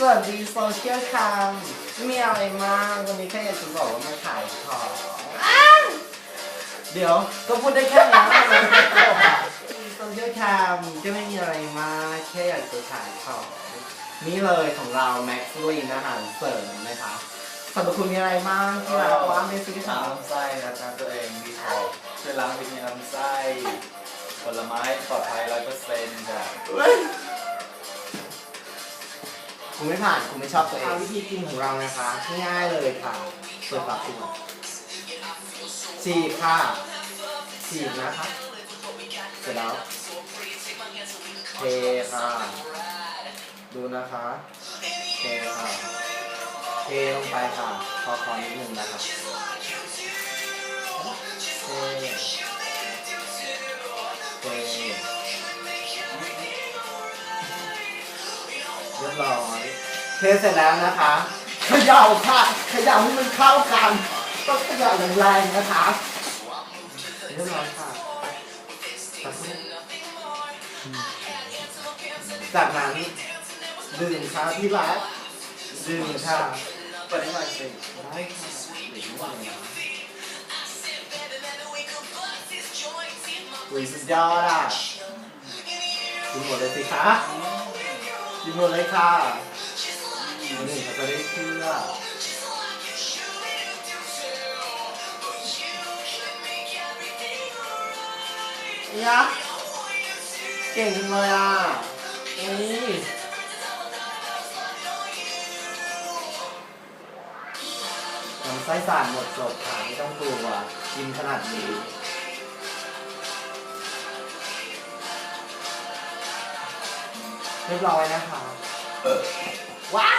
สวัสดีโซเชียลคามไม่มีอะไรมากวันนี้แค่อยากจะบอกว่ามาขายของเดี๋ยวก็พูดได้แค่นี้นะมันไม่จบอะโซเชียลคามก็ไม่มีอะไรมากแค่อยากจะขายของนี่เลยของเราแม็กซ์ลีนอาหารเสริมนะคะสรรพคุณมีอะไรบ้างที่เราว่าไม่ซื้อล้าถางมลำไส้นะครับตัวเองดีทอกช่วยล้างพิษในลำไส้ผลไม้ปลอดภัยร้อยเปอร์เซ็นต์ค่ะ คุณไม่ผ่านคุณไม่ชอบตัวเองวิธีกินของเรานะคะง่ายๆเลยค่ะเปิดปากคุณฉีกค่ะฉีกนะคะเสร็จแล้วเทค่ะดูนะคะเทค่ะเทลงไปค่ะพอคอนิดนึงนะคะ รียบร้อย เทเสร็จแล้วนะคะเขย่าค่ะเขย่าให้มันเข้ากัน ต้องเขย่าอย่างแรงนะคะเรียบร้อยค่ะตัดเข้าจากนั้นดื่มค่ะที่รักดื่มค่ะเปิดให้หน่อยสิได้ค่ะหรือว่าไงนะอุ้ยสุดยอดอะกินหมดเลยสิคะ กินหมดเลยค่ะนี่เขาจะได้เชื่อเนี่ยเก่งจังเลยอะนี่น้ำไส้สารหมดจบค่ะไม่ต้องกลัวกินขนาดนี้ เรียบร้อยนะคะว้า